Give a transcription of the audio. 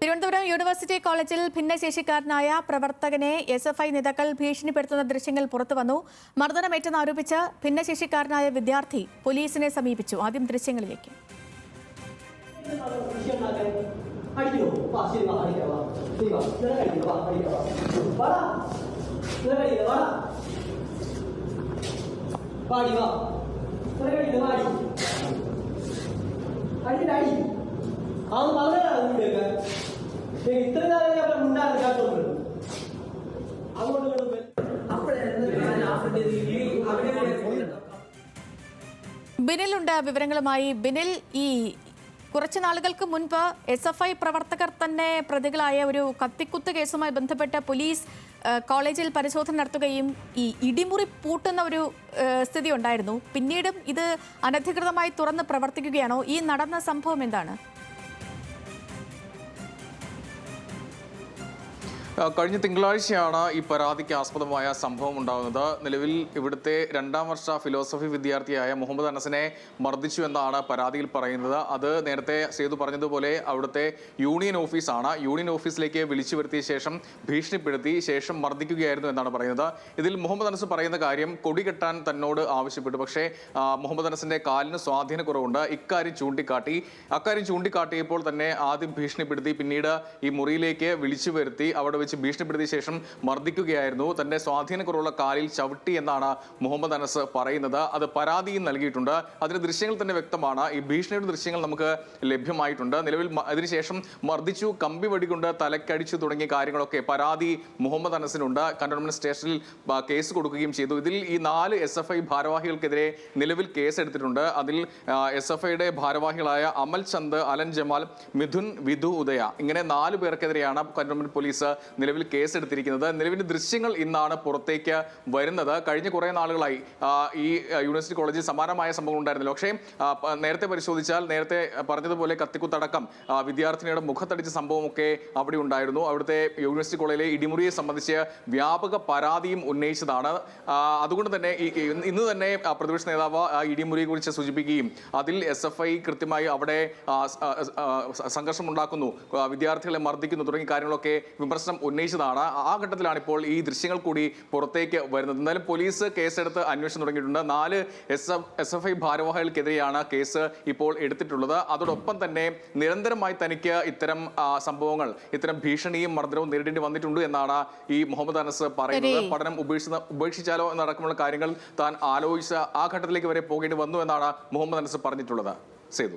Thiruvananthapuram university കോളേജിൽ ഭിന്നശേഷിക്കാരനായ പ്രവർത്തകനെ എസ് എഫ് ഐ നേതാക്കൾ ഭീഷണിപ്പെടുത്തുന്ന ദൃശ്യങ്ങൾ പുറത്തുവന്നു മർദ്ദനമേറ്റെന്ന് ആരോപിച്ച് ഭിന്നശേഷിക്കാരനായ വിദ്യാർത്ഥി പോലീസിനെ സമീപിച്ചു ആദ്യം ദൃശ്യങ്ങളിലേക്ക് വാടി അടി അവൻ പറഞ്ഞാ നിന്റെയൊക്കെ ഇത്ര ഞാൻ ആ അവിടെ ബിനിലുണ്ട് വിവരങ്ങളുമായി. ബിനിൽ ഈ കുറച്ച് നാളുകൾക്ക് മുൻപ് എസ് എഫ് ഐ പ്രവർത്തകർ തന്നെ പ്രതികളായ ഒരു കത്തിക്കുത്ത് കേസുമായി ബന്ധപ്പെട്ട് പോലീസ് കോളേജിൽ പരിശോധന നടത്തുകയും ഈ ഇടിമുറി പൂട്ടുന്ന ഒരു സ്ഥിതി ഉണ്ടായിരുന്നു. പിന്നീടും ഇത് അനധികൃതമായി തുറന്ന് പ്രവർത്തിക്കുകയാണോ? ഈ നടന്ന സംഭവം എന്താണ്? കഴിഞ്ഞ തിങ്കളാഴ്ചയാണ് ഈ പരാതിക്ക് ആസ്പദമായ സംഭവം ഉണ്ടാകുന്നത്. നിലവിൽ ഇവിടുത്തെ രണ്ടാം വർഷ ഫിലോസഫി വിദ്യാർത്ഥിയായ മുഹമ്മദ് അനസിനെ മർദ്ദിച്ചു എന്നാണ് പരാതിയിൽ പറയുന്നത്. അത് നേരത്തെ സേതു പറഞ്ഞതുപോലെ അവിടുത്തെ യൂണിയൻ ഓഫീസാണ്. യൂണിയൻ ഓഫീസിലേക്ക് വിളിച്ചു വരുത്തിയ ശേഷം ഭീഷണിപ്പെടുത്തി ശേഷം മർദ്ദിക്കുകയായിരുന്നു എന്നാണ് പറയുന്നത്. ഇതിൽ മുഹമ്മദ് അനസ് പറയുന്ന കാര്യം കൊടി കെട്ടാൻ തന്നോട് ആവശ്യപ്പെട്ടു. പക്ഷേ മുഹമ്മദ് അനസിന്റെ കാലിന് സ്വാധീനക്കുറവുണ്ട് ഇക്കാര്യം ചൂണ്ടിക്കാട്ടി. അക്കാര്യം ചൂണ്ടിക്കാട്ടിയപ്പോൾ തന്നെ ആദ്യം ഭീഷണിപ്പെടുത്തി പിന്നീട് ഈ മുറിയിലേക്ക് വിളിച്ചു വരുത്തി അവിടെ വെച്ച് ഭീഷണിപ്പെടുത്തിയ ശേഷം മർദ്ദിക്കുകയായിരുന്നു. തന്റെ സ്വാധീനക്കുറവുള്ള കാലിൽ ചവിട്ടി എന്നാണ് മുഹമ്മദ് അനസ് പറയുന്നത്. അത് പരാതിയും നൽകിയിട്ടുണ്ട്. അതിന്റെ ദൃശ്യങ്ങൾ തന്നെ വ്യക്തമാണ്. ഈ ഭീഷണിയുടെ ദൃശ്യങ്ങൾ നമുക്ക് ലഭ്യമായിട്ടുണ്ട്. നിലവിൽ അതിനുശേഷം മർദ്ദിച്ചു കമ്പി വടികൊണ്ട് തലക്കടിച്ചു തുടങ്ങിയ കാര്യങ്ങളൊക്കെ പരാതി മുഹമ്മദ് അനസിനുണ്ട്. കണ്ടോൺമെന്റ് സ്റ്റേഷനിൽ കേസ് കൊടുക്കുകയും ചെയ്തു. ഇതിൽ ഈ നാല് എസ് എഫ് ഐ ഭാരവാഹികൾക്കെതിരെ നിലവിൽ കേസ് എടുത്തിട്ടുണ്ട്. അതിൽ എസ് എഫ് ഐയുടെ ഭാരവാഹികളായ അമൽ ചന്ദ് അലൻ ജമാൽ മിഥുൻ വിധു ഉദയ. ഇങ്ങനെ നാല് പേർക്കെതിരെയാണ് കണ്ടോൺമെന്റ് പോലീസ് നിലവിൽ കേസെടുത്തിരിക്കുന്നത്. നിലവിൽ ദൃശ്യങ്ങൾ ഇന്നാണ് പുറത്തേക്ക് വരുന്നത്. കഴിഞ്ഞ കുറേ നാളുകളായി ഈ യൂണിവേഴ്സിറ്റി കോളേജിൽ സമാനമായ സംഭവങ്ങൾ ഉണ്ടായിരുന്നില്ല. പക്ഷേ നേരത്തെ പരിശോധിച്ചാൽ നേരത്തെ പറഞ്ഞതുപോലെ കത്തിക്കുത്തടക്കം വിദ്യാർത്ഥിനിയുടെ മുഖത്തടിച്ച സംഭവമൊക്കെ അവിടെ ഉണ്ടായിരുന്നു. അവിടുത്തെ യൂണിവേഴ്സിറ്റി കോളേജിലെ ഇടിമുറിയെ സംബന്ധിച്ച് വ്യാപക പരാതിയും ഉന്നയിച്ചതാണ്. അതുകൊണ്ട് തന്നെ ഇന്ന് തന്നെ പ്രതിപക്ഷ നേതാവ് ആ ഇടിമുറിയെ കുറിച്ച് സൂചിപ്പിക്കുകയും അതിൽ എസ് എഫ് ഐ കൃത്യമായി അവിടെ ആ, സ- ആ, ആ, സ- സംഘർഷം ഉണ്ടാക്കുന്നു ആ, വിദ്യാർത്ഥികളെ മർദ്ദിക്കുന്നു തുടങ്ങിയ കാര്യങ്ങളൊക്കെ വിമർശനം ഉന്നയിച്ചതാണ്. ആ ഘട്ടത്തിലാണ് ഇപ്പോൾ ഈ ദൃശ്യങ്ങൾ കൂടി പുറത്തേക്ക് വരുന്നത്. എന്നാലും പോലീസ് കേസെടുത്ത് അന്വേഷണം തുടങ്ങിയിട്ടുണ്ട്. നാല് S F S F I ഭാരവാഹികൾക്കെതിരെയാണ് case ഇപ്പോൾ എടുത്തിട്ടുള്ളത്. അതോടൊപ്പം തന്നെ നിരന്തരമായി തനിക്ക് ഇത്തരം സംഭവങ്ങൾ ഇത്തരം ഭീഷണിയും മർദ്ദനവും നേരിടേണ്ടി വന്നിട്ടുണ്ട് എന്നാണ് ഈ മുഹമ്മദ് അനസ് പറയുന്നത്. പഠനം ഉപേക്ഷിച്ച ഉപേക്ഷിച്ചാലോ എന്നടക്കമുള്ള കാര്യങ്ങൾ താൻ ആലോചിച്ച ആ ഘട്ടത്തിലേക്ക് വരെ പോകേണ്ടി വന്നു എന്നാണ് മുഹമ്മദ് അനസ് പറഞ്ഞിട്ടുള്ളത്. സേതു.